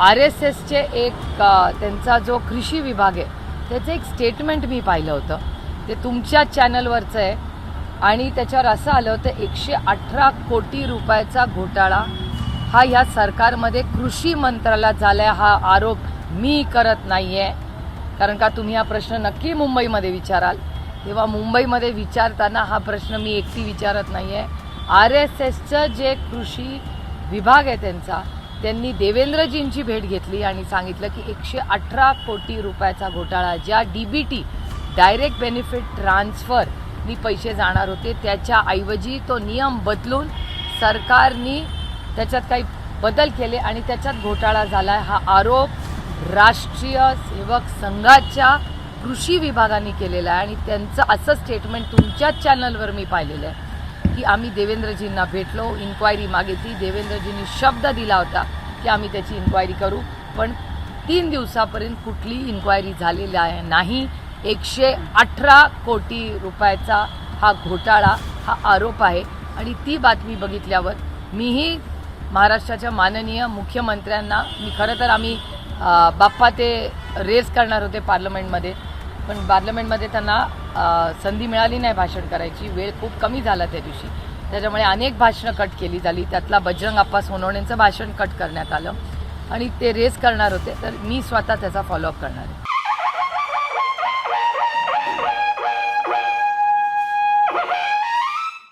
R S एसचे एक त्यांचा जो कृषी विभाग आहे त्याचं एक स्टेटमेंट मी पाहिलं होतं. ते तुमच्याच चॅनलवरचं आहे. आणि त्याच्यावर असं आलं होतं एकशे अठरा कोटी रुपयाचा घोटाळा. हा ह्या सरकारमध्ये कृषी मंत्रालयात झालाय हा आरोप मी करत नाही आहे कारण का तुम्ही हा प्रश्न नक्की मुंबईमध्ये विचाराल. तेव्हा मुंबईमध्ये विचारताना हा प्रश्न मी एकटी विचारत नाही आहे आर एस एसचं जे कृषी विभाग आहे त्यांचा त्यांनी देवेंद्रजींची भेट घेतली आणि सांगितलं की एकशे अठरा कोटी रुपयाचा घोटाळा ज्या D B T direct benefit transfer नी पैसे जाणार होते त्याच्याऐवजी तो नियम बदलून सरकारनी त्याच्यात काही बदल केले आणि त्याच्यात घोटाळा झाला हा आरोप राष्ट्रीय सेवक संघाच्या कृषी विभागाने केलेला आहे आणि त्यांचं असं स्टेटमेंट तुमच्याच चॅनलवर मी पाहिलेलं आहे की आम्ही देवेंद्रजींना भेटलो इन्क्वायरी मागितली देवेंद्रजींनी शब्द दिला होता. की आम्ही त्याची इन्क्वायरी करू. पण तीन दिवसापर्यंत कुठली इन्क्वायरी झालेली आहे नाही. एकशे अठरा कोटी रुपयाचा हा घोटाळा हा आरोप आहे. आणि ती बातमी बघितल्यावर मीही महाराष्ट्राच्या माननीय मुख्यमंत्र्यांना मी खरं तर आम्ही बाप्पा ते रेस करणार होते पार्लमेंटमध्ये पण पार्लमेंटमध्ये त्यांना संधी मिळाली नाही भाषण करायची. वेळ खूप कमी झाला त्या दिवशी. त्याच्यामुळे अनेक भाषणं कट केली झाली त्यातला बजरंग आप्पा सोनवणेंचं भाषण कट करण्यात आलं. आणि ते रेस करणार होते तर मी स्वतः त्याचा फॉलोअप करणार आहे.